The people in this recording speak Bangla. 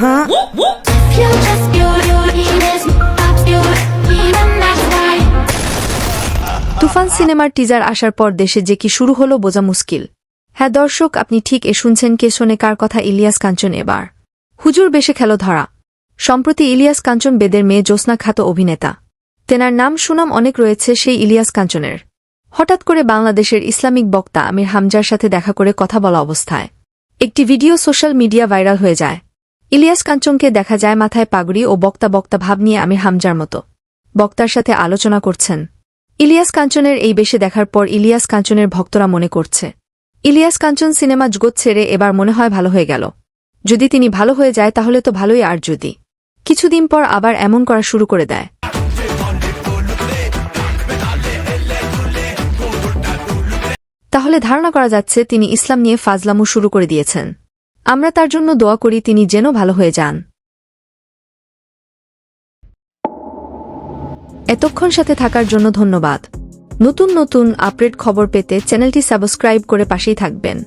why. তুফান সিনেমার টিজার আসার পর দেশে যে কি শুরু হলো বোঝা মুশকিল। হ্যাঁ দর্শক, আপনি ঠিক এ শুনছেন কে শোনে কার কথা ইলিয়াস কাঞ্চন এবার। হুজুর বেশে খেলো ধরা। সম্প্রতি ইলিয়াস কাঞ্চন বেদের মেয়ে জ্যোৎস্না খ্যাত অভিনেতা। তেনার নাম সুনাম অনেক রয়েছে সেই ইলিয়াস কাঞ্চনের। হঠাৎ করে বাংলাদেশের ইসলামিক বক্তা আমির হামজার সাথে দেখা করে কথা বলা অবস্থায়। একটি ভিডিও সোশ্যাল মিডিয়া ভাইরাল হয়ে যায়। ইলিয়াস কাঞ্চনকে দেখা যায় মাথায় পাগড়ি ও বক্তা বক্তা ভাব নিয়ে আমির হামজার মতো। বক্তার সাথে আলোচনা করছেন। ইলিয়াস কাঞ্চনের এই বেশে দেখার পর ইলিয়াস কাঞ্চনের ভক্তরা মনে করছে। ইলিয়াস কাঞ্চন সিনেমা জগৎ ছেড়ে এবার মনে হয় ভালো হয়ে গেল। যদি তিনি ভালো হয়ে যায়, তাহলে তো ভালোই আর যদি। কিছুদিন পর আবার এমন করা শুরু করে দেয়। তাহলে ধারণা করা যাচ্ছে তিনি ইসলাম নিয়ে ফাজলামু শুরু করে দিয়েছেন। আমরা তার জন্য দোয়া করি তিনি যেন ভালো হয়ে যান। এতক্ষণ সাথে থাকার জন্য ধন্যবাদ। নতুন নতুন আপডেট খবর পেতে চ্যানেলটি সাবস্ক্রাইব করে পাশেই থাকবেন।